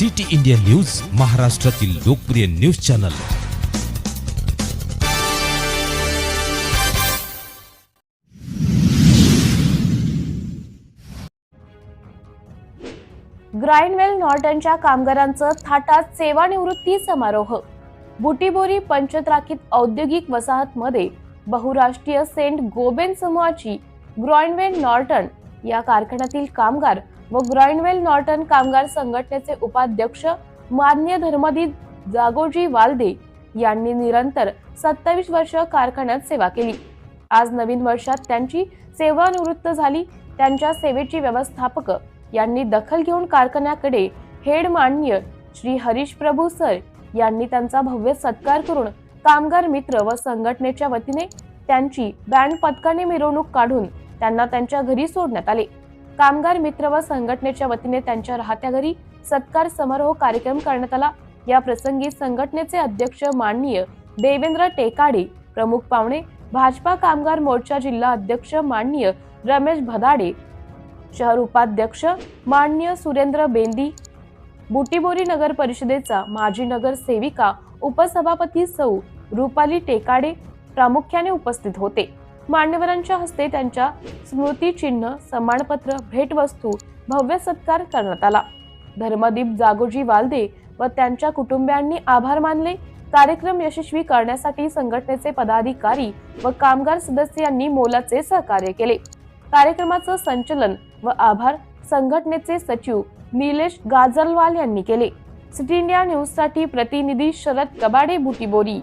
City India news महाराष्ट्रातील लोकप्रिय news channel. Grindwell नॉर्टनच्या कामगारांचं थाटात सेवानिवृत्ती समारोह. बुटीबोरी पंचत्राकीत औद्योगिक वसाहतमध्ये बहुराष्ट्रीय सेंट गोबेन समूहाची ग्रॉइनवेल नॉर्टन या कारखान्यातील कामगार व ग्रॉइनवेल नॉर्टन कामगार संघटनेचे उपाध्यक्ष मान्य धर्मदीप जागोजी वालदे यांनी निरंतर सत्तावीस वर्ष कारखान्यात सेवा केली. आज नवीन वर्षात त्यांची सेवानिवृत्त झाली. त्यांच्या सेवेची व्यवस्थापक यांनी दखल घेऊन कारखान्याकडे हेड मान्य श्री हरीश प्रभू सर यांनी त्यांचा भव्य सत्कार करून कामगार मित्र व संघटनेच्या वतीने त्यांची बँड पथकाने मिरवणूक काढून त्यांना त्यांच्या घरी सोडण्यात आले. कामगार मित्र व संघटनेच्या वतीने त्यांच्या राहत्या घरी सत्कार समारोह कार्यक्रम करण्यात आला. या प्रसंगी संघटनेचे अध्यक्ष माननीय देवेंद्र टेकाडे प्रमुख पाहुणे भाजपा कामगार मोर्चा जिल्हा अध्यक्ष माननीय रमेश भदाडे शहर उपाध्यक्ष मान्य सुरेंद्र बेंदी बुटीबोरी नगर परिषदेचा माजी नगर सेविका उपसभापती सौ रुपाली टेकाडे प्रामुख्याने उपस्थित होते. मान्यवरांच्या हस्ते त्यांच्या स्मृतिचिन्ह सन्मानपत्र भेटवस्तू भव्य सत्कार करण्यात आला. धर्मदीप जागोजी वालदे व त्यांच्या कुटुंबियांनी आभार मानले. कार्यक्रम यशस्वी करण्यासाठी संघटनेचे पदाधिकारी व कामगार सदस्यांनी मोलाचे सहकार्य केले. कार्यक्रमाचं संचलन व आभार संघटनेचे सचिव निलेश गाजरवाल यांनी केले. सिटी इंडिया न्यूजसाठी प्रतिनिधी शरद कबाडे बुटीबोरी.